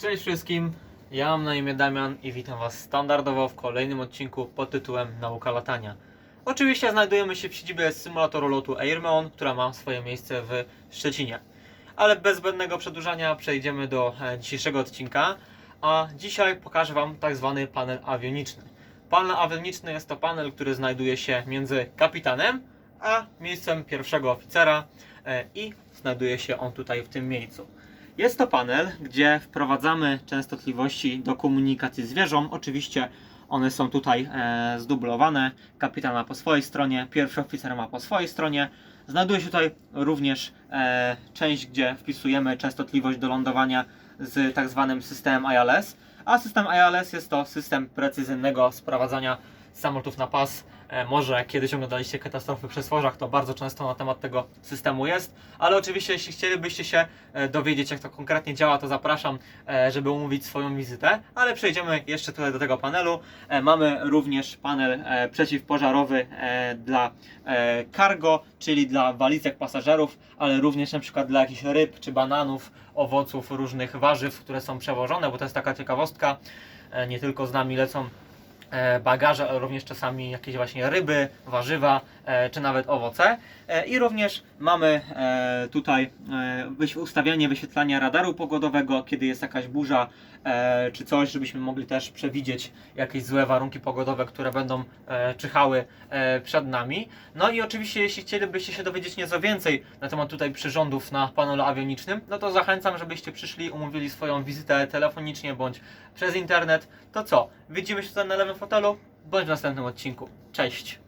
Cześć wszystkim, ja mam na imię Damian i witam Was standardowo w kolejnym odcinku pod tytułem Nauka latania. Oczywiście znajdujemy się w siedzibie symulatoru lotu Airmeon, która ma swoje miejsce w Szczecinie. Ale bez zbędnego przedłużania przejdziemy do e, dzisiejszego odcinka, a dzisiaj pokażę Wam tak zwany panel awioniczny. Panel awioniczny jest to panel, który znajduje się między kapitanem a miejscem pierwszego oficera e, i znajduje się on tutaj w tym miejscu. Jest to panel, gdzie wprowadzamy częstotliwości do komunikacji z wieżą. Oczywiście one są tutaj e, zdublowane. Kapitan ma po swojej stronie, pierwszy oficer ma po swojej stronie. Znajduje się tutaj również e, część, gdzie wpisujemy częstotliwość do lądowania z tak zwanym systemem ILS. A system ILS jest to system precyzyjnego sprowadzania samolotów na pas. E, Może kiedyś oglądaliście katastrofy przy stworzach, to bardzo często na temat tego systemu jest, ale oczywiście jeśli chcielibyście się e, dowiedzieć jak to konkretnie działa, to zapraszam, e, żeby umówić swoją wizytę, ale przejdziemy jeszcze tutaj do tego panelu. Mamy również panel przeciwpożarowy dla cargo, czyli dla walizek pasażerów, ale również na przykład dla jakichś ryb czy bananów, owoców, różnych warzyw, które są przewożone, bo to jest taka ciekawostka, nie tylko z nami lecą bagaże, ale również czasami jakieś właśnie ryby, warzywa, e, czy nawet owoce. E, I również mamy e, tutaj e, ustawianie wyświetlania radaru pogodowego, kiedy jest jakaś burza e, czy coś, żebyśmy mogli też przewidzieć jakieś złe warunki pogodowe, które będą e, czyhały e, przed nami. No i oczywiście, jeśli chcielibyście się dowiedzieć nieco więcej na temat tutaj przyrządów na panelu awionicznym, no to zachęcam, żebyście przyszli, umówili swoją wizytę telefonicznie bądź przez internet. To co? Widzimy się tutaj na lewym fotelu, bądź w następnym odcinku. Cześć!